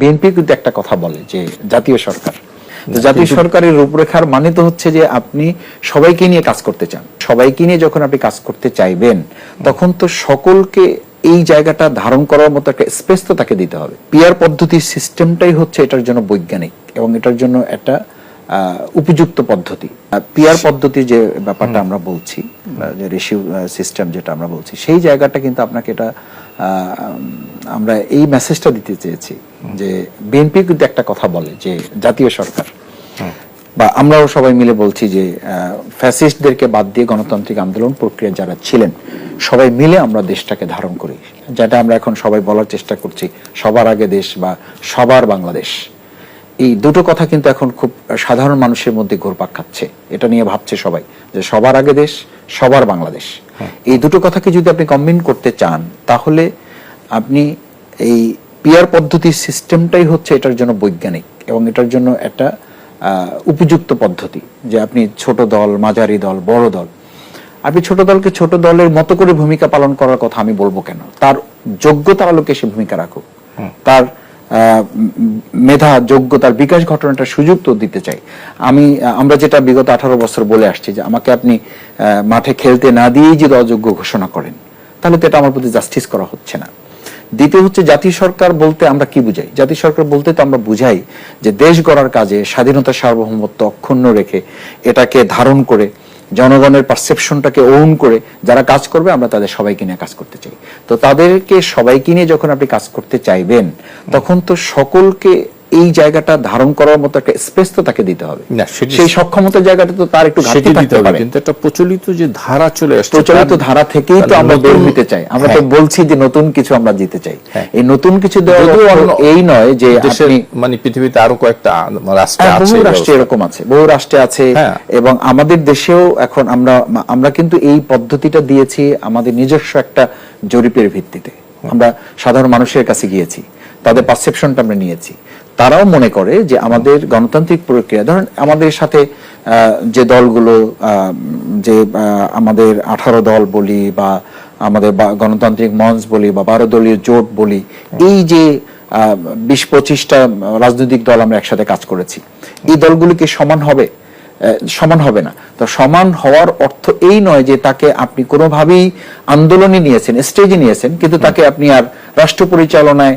BNP কিন্তু একটা কথা বলে যে জাতীয় সরকার। জাতীয় সরকারের রূপরেখার মানে তো হচ্ছে যে আপনি সবাইকে নিয়ে কাজ করতে চান। সবাইকে নিয়ে যখন আপনি কাজ করতে চাইবেন তখন তো সকলকে এই জায়গাটা ধারণ করার মতো একটা স্পেস তো তাকে দিতে হবে। পিয়ার পদ্ধতির সিস্টেমটাই হচ্ছে এটার জন্য বৈজ্ঞানিক এবং এটার জন্য একটা আহ, উপযুক্ত পদ্ধতি। পিয়ার পদ্ধতি যে ব্যাপারটা আমরা বলছি যে রেশিও সিস্টেম যেটা আমরা বলছি সেই জায়গাটা কিন্তু আপনাকে এটা আহ, আমরা এই মেসেজটা দিতে চেয়েছি। যে বিএনপি কিন্তু একটা কথা বলে যে জাতীয় সরকার। বা আমরাও সবাই মিলে বলছি যে ফ্যাসিস্টদেরকে বাদ দিয়ে গণতান্ত্রিক আন্দোলন প্রক্রিয়া যারা ছিলেন সবাই মিলে আমরা দেশটাকে ধারণ করি। যেটা আমরা এখন সবাই বলার চেষ্টা করছি সবার আগে দেশ বা সবার বাংলাদেশ। এই দুটো কথা কিন্তু এখন খুব সাধারণ মানুষের মধ্যে ঘুরপাক খাচ্ছে। এটা নিয়ে ভাবছে সবাই যে সবার আগে দেশ সবার বাংলাদেশ। এই দুটো কথাকে যদি আপনি কম্বিন করতে চান তাহলে আপনি এই পিয়ার পদ্ধতির সিস্টেমটাই হচ্ছে এটার জন্য বৈজ্ঞানিক এবং এটার জন্য একটা উপযুক্ত পদ্ধতি যে আপনি ছোট দল মাঝারি দল বড় দল। আপনি ছোট দলকে ছোট দলের মতো করে ভূমিকা পালন করার কথা আমি বলব কেন? তার যোগ্যতার আলোকে সে ভূমিকা রাখুক। তার মেধা যোগ্যতার বিকাশ ঘটনাটার সুযোগ তো দিতে চাই। আমি আমরা যেটা বিগত আঠারো বছর বলে আসছি যে আমাকে আপনি মাঠে খেলতে না দিয়েই যদি অযোগ্য ঘোষণা করেন তাহলে তো এটা আমার প্রতি জাস্টিস করা হচ্ছে না। দ্বিতীয় হচ্ছে জাতীয় সরকার বলতে আমরা কি বুঝাই? জাতীয় সরকার বলতে তো আমরা বুঝাই যে দেশ গড়ার কাজে স্বাধীনতা সার্বভৌমত্ব অক্ষুণ্ণ রেখে এটাকে ধারণ করে, জনগণের পারসেপশনটাকে ওন করে যারা কাজ করবে, আমরা তাদের সবাইকে নিয়ে কাজ করতে চাই। তো তাদেরকে সবাইকে নিয়ে যখন আপনি কাজ করতে চাইবেন, তখন তো সকলকে এই জায়গাটা ধারণ করার মতো একটা স্পেস তো তাকে দিতে হবে। সেই সক্ষমতার জায়গাটা তো তার একটু ঘাটতি থাকতে পারে। কিন্তু একটা প্রচলিত যে ধারা চলে আসছে প্রচলিত ধারা থেকেই তো আমরা বের হতে চাই। আমরা তো হ্যাঁ। বলছি যে নতুন কিছু আমরা দিতে চাই। হ্যাঁ। এই নতুন কিছু এই নয় যে আপনি মানে পৃথিবীতে আরও কয়েকটা রাষ্ট্র হ্যাঁ, আছে বহু রাষ্ট্রে এরকম আছে বহু রাষ্ট্রে আছে। এবং আমাদের দেশেও এখন আমরা আমরা কিন্তু এই পদ্ধতিটা দিয়েছি আমাদের নিজস্ব একটা জরিপের ভিত্তিতে। আমরা সাধারণ মানুষের কাছে গিয়েছি তাদের পারসেপশনটা আমরা নিয়েছি। তারাও মনে করে যে আমাদের গণতান্ত্রিক প্রক্রিয়া, ধরেন আমাদের সাথে যে দলগুলো যে আমাদের আঠারো দল বলি বা আমাদের গণতান্ত্রিক মঞ্চ বলি বা বারো দলীয় জোট বলি, এই যে বিশ পঁচিশটা রাজনৈতিক দল আমরা একসাথে কাজ করেছি, এই দলগুলি কি সমান হবে? সমান হবে না। তো সমান হওয়ার অর্থ এই নয় যে তাকে আপনি কোনোভাবেই আন্দোলনে নিয়েছেন, স্টেজে নিয়েছেন, কিন্তু তাকে আপনি আর রাষ্ট্র পরিচালনায়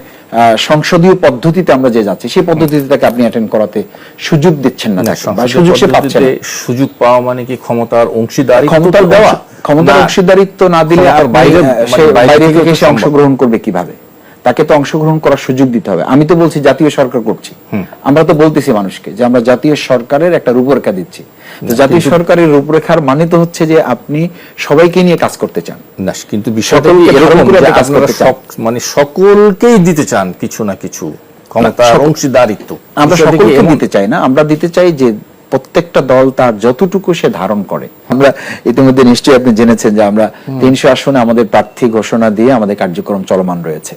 সংসদীয় পদ্ধতিতে আমরা যে যাচ্ছি সেই পদ্ধতিতে তাকে আপনি অ্যাটেন্ড করাতে সুযোগ দিচ্ছেন না সুযোগ সে পাচ্ছে সুযোগ পাওয়া মানে কি ক্ষমতার অংশীদারি ক্ষমতার দেওয়া ক্ষমতার অংশীদারিত্ব না দিলে আর মানে বাইরে বাইরে থেকে সে অংশগ্রহণ করবে কীভাবে? তাকে তো অংশগ্রহণ করার সুযোগ দিতে হবে। আমি তো বলছি জাতীয় সরকার করছি। আমরা তো বলতেছি মানুষকে যে আমরা জাতীয় সরকারের একটা রূপরেখা দিচ্ছি। তো জাতীয় সরকারের রূপরেখার মানে তো হচ্ছে যে আপনি সবাইকে নিয়ে কাজ করতে চান। না কিন্তু বিষয়টা এরকম মানে সকলকেই দিতে চান কিছু না কিছু ক্ষমতার সকল- অংশীদারিত্ব। আমরা সকলকে দিতে চাই না। আমরা দিতে চাই যে প্রত্যেকটা দল তার যতটুকু সে ধারণ করে। আমরা ইতিমধ্যে নিশ্চয়ই আপনি জেনেছেন যে আমরা তিনশো আসনে আমাদের প্রার্থী ঘোষণা দিয়ে আমাদের কার্যক্রম চলমান রয়েছে।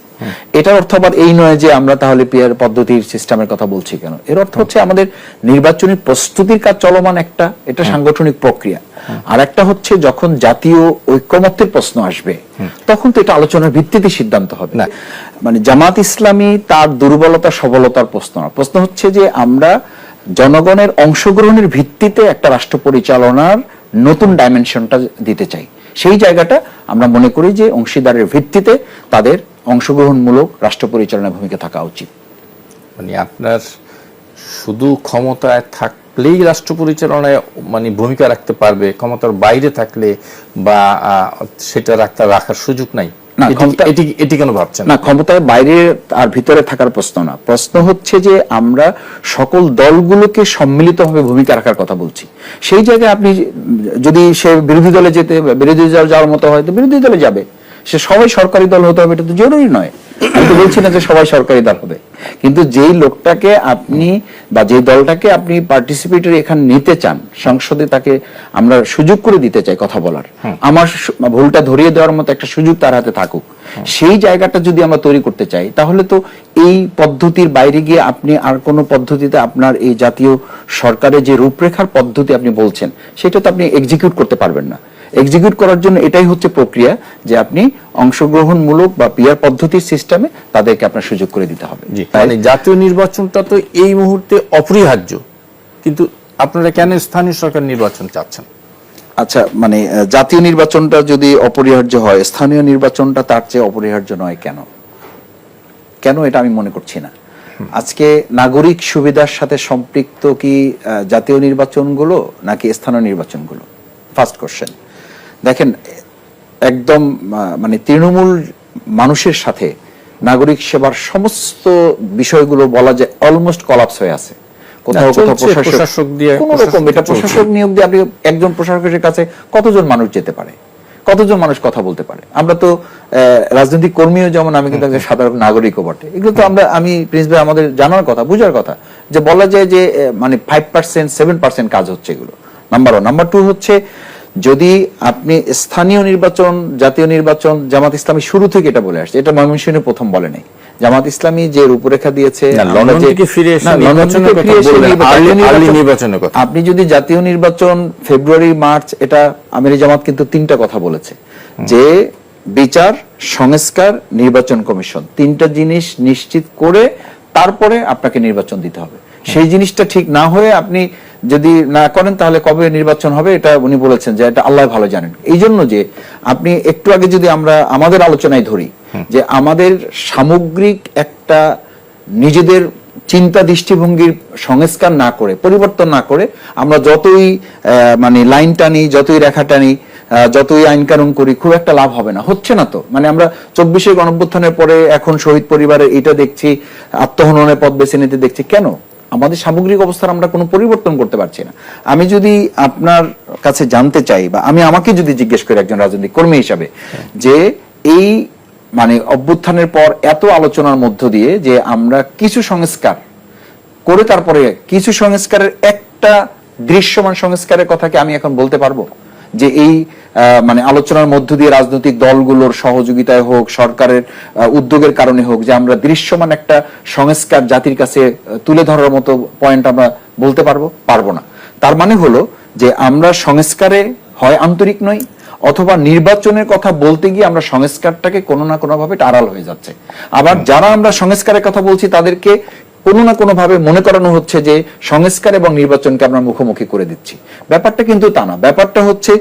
এটার অর্থ আবার এই নয় যে আমরা তাহলে পিয়ার পদ্ধতির সিস্টেমের কথা বলছি কেন? এর অর্থ হচ্ছে আমাদের নির্বাচনী প্রস্তুতির কাজ চলমান একটা এটা সাংগঠনিক প্রক্রিয়া। আর একটা হচ্ছে যখন জাতীয় ঐক্যমত্যের প্রশ্ন আসবে তখন তো এটা আলোচনার ভিত্তিতে সিদ্ধান্ত হবে। মানে জামাত ইসলামী তার দুর্বলতা সবলতার প্রশ্ন প্রশ্ন হচ্ছে যে আমরা জনগণের অংশগ্রহণের ভিত্তিতে একটা রাষ্ট্র পরিচালনার নতুন ডাইমেনশনটা দিতে চাই। সেই জায়গাটা আমরা মনে করি যে অংশীদারের ভিত্তিতে তাদের অংশগ্রহণমূলক রাষ্ট্র পরিচালনার ভূমিকা থাকা উচিত। মানে আপনার শুধু ক্ষমতায় থাকলেই রাষ্ট্র পরিচালনায় মানে ভূমিকা রাখতে পারবে, ক্ষমতার বাইরে থাকলে বা সেটা রাখতে রাখার সুযোগ নাই। না, এটি- ক্ষমতা- এটি এটি কেন ভাবছেন? না ক্ষমতার বাইরে আর ভিতরে থাকার প্রশ্ন না। প্রশ্ন হচ্ছে যে আমরা সকল দলগুলোকে সম্মিলিতভাবে ভূমিকা রাখার কথা বলছি। সেই জায়গায় আপনি যদি সে বিরোধী দলে যেতে বিরোধী দল যাওয়ার মতো হয় তো বিরোধী দলে যাবে। সে সবাই সরকারি দল হতে হবে এটা তো জরুরি নয়। আমি তো বলছি না যে সবাই সরকারি দল হবে। কিন্তু যেই লোকটাকে আপনি বা যে দলটাকে আপনি পার্টিসিপেটরি এখানে নিতে চান সংসদে তাকে আমরা সুযোগ করে দিতে চাই কথা বলার। আমার ভুলটা ধরিয়ে দেওয়ার মতো একটা সুযোগ তার হাতে থাকুক। সেই জায়গাটা যদি আমরা তৈরি করতে চাই তাহলে তো এই পদ্ধতির বাইরে গিয়ে আপনি আর কোনো পদ্ধতিতে আপনার এই জাতীয় সরকারের যে রূপরেখার পদ্ধতি আপনি বলছেন সেটা তো আপনি এক্সিকিউট করতে পারবেন না। এক্সিকিউট করার জন্য এটাই হচ্ছে প্রক্রিয়া যে আপনি অংশগ্রহণমূলক বা পিয়ার পদ্ধতির সিস্টেমে তাদেরকে আপনার সুযোগ করে দিতে হবে। মানে জাতীয় নির্বাচনটা তো এই মুহূর্তে অপরিহার্য। কিন্তু আপনারা কেন স্থানীয় সরকার নির্বাচন চাচ্ছেন? আচ্ছা মানে জাতীয় নির্বাচনটা যদি অপরিহার্য হয় স্থানীয় নির্বাচনটা তার চেয়ে অপরিহার্য নয় কেন? কেন এটা আমি মনে করছি না। আজকে নাগরিক সুবিধার সাথে সম্পৃক্ত কি জাতীয় নির্বাচনগুলো নাকি স্থানীয় নির্বাচনগুলো? ফার্স্ট কোশ্চেন দেখেন একদম মানে তৃণমূল মানুষের সাথে নাগরিক সেবার সমস্ত বিষয়গুলো বলা যায় অলমোস্ট কলাপস হয়ে আছে। কোথাও কোথাও প্রশাসক প্রশাসক দিয়ে- কোন রকম এটা প্রশাসক নিয়োগ দিয়ে আপনি একজন প্রশাসকের কাছে কতজন মানুষ যেতে পারে? কতজন মানুষ কথা বলতে পারে? আমরা তো আহ, রাজনৈতিক কর্মীও যেমন আমি কিন্তু একজন সাধারণ নাগরিকও বটে। এগুলো তো আমরা আমি প্রিন্স ভাই আমাদের জানার কথা বুঝার কথা যে বলা যায় যে মানে ফাইভ পার্সেন্ট সেভেন পার্সেন্ট কাজ হচ্ছে এগুলো। নাম্বার ওয়ান নাম্বার টু হচ্ছে যদি আপনি স্থানীয় নির্বাচন জাতীয় নির্বাচন জামাত ইসলামী শুরু থেকে এটা বলে আসছে এটা ময়মনসিংহে প্রথম বলে নাই। জামাত ইসলামী যে রূপরেখা দিয়েছে কথা। আপনি যদি জাতীয় নির্বাচন ফেব্রুয়ারি মার্চ এটা আমিরি জামাত কিন্তু তিনটা কথা বলেছে। যে বিচার সংস্কার নির্বাচন কমিশন তিনটা জিনিস নিশ্চিত করে তারপরে আপনাকে নির্বাচন দিতে হবে। সেই জিনিসটা ঠিক না হয়ে আপনি যদি না করেন তাহলে কবে নির্বাচন হবে এটা উনি বলেছেন যে এটা আল্লাহ ভালো জানেন। এই জন্য যে আপনি একটু আগে যদি আমরা আমাদের আলোচনায় ধরি যে আমাদের সামগ্রিক একটা নিজেদের চিন্তা দৃষ্টিভঙ্গির সংস্কার না করে পরিবর্তন না করে আমরা যতই মানে লাইন টানি যতই রেখা টানি যতই আইন কানুন করি খুব একটা লাভ হবে না। হচ্ছে না তো? মানে আমরা চব্বিশে গণঅভ্যুত্থানের পরে এখন শহীদ পরিবারের এটা দেখছি আত্মহননের পথ বেছে নিতে দেখছি। কেন? আমাদের সামগ্রিক অবস্থার আমরা কোনো পরিবর্তন করতে পারছি না। আমি যদি আপনার কাছে জানতে চাই বা আমি আমাকে যদি জিজ্ঞেস করি একজন রাজনৈতিক কর্মী হিসাবে যে এই মানে অভ্যুত্থানের পর এত আলোচনার মধ্য দিয়ে যে আমরা কিছু সংস্কার করে তারপরে কিছু সংস্কারের একটা দৃশ্যমান সংস্কারের কথাকে আমি এখন বলতে পারব? যে এই মানে আলোচনার মধ্য দিয়ে রাজনৈতিক দলগুলোর সহযোগিতায় হোক, সরকারের উদ্যোগের কারণে হোক, যে আমরা দৃশ্যমান একটা সংস্কার জাতির কাছে তুলে ধরার মতো পয়েন্ট আমরা বলতে পারব? পারব না। তার মানে হলো যে আমরা সংস্কারে হয় আন্তরিক নই, অথবা নির্বাচনের কথা বলতে গিয়ে আমরা সংস্কারটাকে কোনো না কোনো ভাবে আড়াল হয়ে যাচ্ছে। আবার যারা আমরা সংস্কারের কথা বলছি, তাদেরকে কোনো না কোনো ভাবে মনে করানো হচ্ছে যে সংস্কার এবং নির্বাচনকে আমরা মুখোমুখি করে দিচ্ছি। ব্যাপারটা কিন্তু তা না। ব্যাপারটা হচ্ছে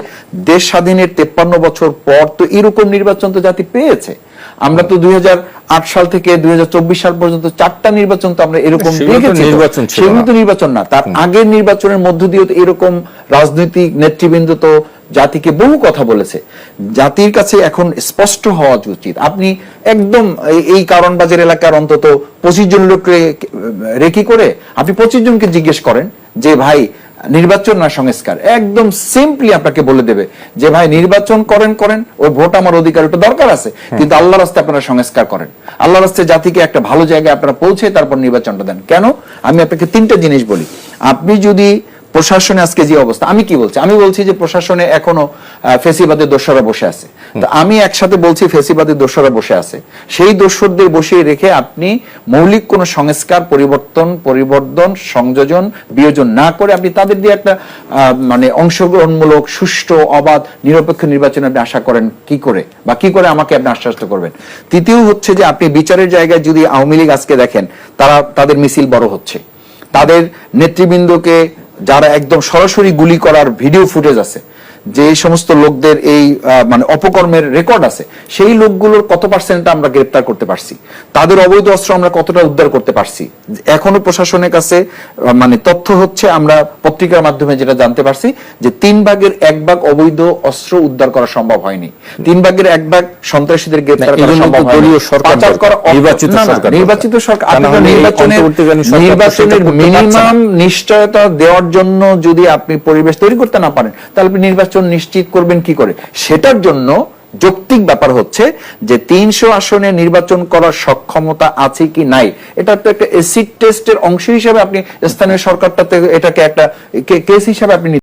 দেশ স্বাধীনের তেপ্পান্ন বছর পর তো এরকম নির্বাচন তো জাতি পেয়েছে। আমরা তো দুই হাজার আট সাল থেকে দুই হাজার চব্বিশ সাল পর্যন্ত চারটা নির্বাচন তো আমরা এরকম সেগুলো তো নির্বাচন না। তো নির্বাচন না। তার আগের নির্বাচনের মধ্য দিয়ে তো এরকম রাজনৈতিক নেতৃবৃন্দ তো জাতিকে বহু কথা বলেছে। জাতির কাছে এখন স্পষ্ট হওয়া উচিত। আপনি একদম এই- এই কারণবাজার এলাকার অন্তত পঁচিশ জন লোককে রেখি করে আপনি পঁচিশ জনকে জিজ্ঞেস করেন যে ভাই নির্বাচন না সংস্কার? একদম সিম্পলি আপনাকে বলে দেবে যে ভাই নির্বাচন করেন করেন ওই ভোট আমার অধিকার ওটা দরকার আছে। কিন্তু আল্লাহ রাস্তায় আপনারা সংস্কার করেন। আল্লাহ রাস্তায় জাতিকে একটা ভালো জায়গায় আপনারা পৌঁছে তারপর নির্বাচনটা দেন। কেন? আমি আপনাকে তিনটা জিনিস বলি। আপনি যদি প্রশাসনে আজকে যে অবস্থা আমি কি বলছি? আমি বলছি যে প্রশাসনে এখনও ফেসিবাদের দোষরা বসে আছে। তো আমি একসাথে বলছি ফেসিবাদের দোষরা বসে আছে। সেই দোষরদের বসিয়ে রেখে আপনি মৌলিক কোন সংস্কার পরিবর্তন পরিবর্তন সংযোজন বিয়োজন না করে আপনি তাদের দিয়ে একটা মানে অংশগ্রহণমূলক সুষ্ঠু অবাধ নিরপেক্ষ নির্বাচন আপনি আশা করেন কি করে? বা কি করে আমাকে আপনি আশ্বাস করবেন? তৃতীয় হচ্ছে যে আপনি বিচারের জায়গায় যদি আওয়ামী লীগ আজকে দেখেন তারা তাদের মিছিল বড় হচ্ছে। তাদের নেতৃবৃন্দকে যারা একদম সরাসরি গুলি করার ভিডিও ফুটেজ আছে যে সমস্ত লোকদের এই মানে অপকর্মের রেকর্ড আছে সেই লোকগুলোর কত পার্সেন্ট আমরা গ্রেপ্তার করতে পারছি? তাদের অবৈধ অস্ত্র আমরা কতটা উদ্ধার করতে পারছি? এখনও প্রশাসনের কাছে মানে তথ্য হচ্ছে আমরা পত্রিকার মাধ্যমে যেটা জানতে পারছি যে তিন ভাগের এক ভাগ অবৈধ অস্ত্র উদ্ধার করা সম্ভব হয়নি। তিন ভাগের এক ভাগ সন্ত্রাসীদের গ্রেপ্তার করা সম্ভব হয়নি। পাচার করা নির্বাচিত সরকার নির্বাচিত নির্বাচনের। মিনিমাম নিশ্চয়তা দেওয়ার জন্য যদি আপনি পরিবেশ তৈরি করতে না পারেন তাহলে আপনি নির্বাচন নিশ্চিত করবেন কি করে? সেটার জন্য যৌক্তিক ব্যাপার হচ্ছে যে তিনশো আসনে নির্বাচন করার সক্ষমতা আছে কি নাই? এটা তো একটা এসিড টেস্টের অংশ হিসাবে আপনি স্থানীয় সরকারটাতে এটাকে একটা কেস হিসাবে আপনি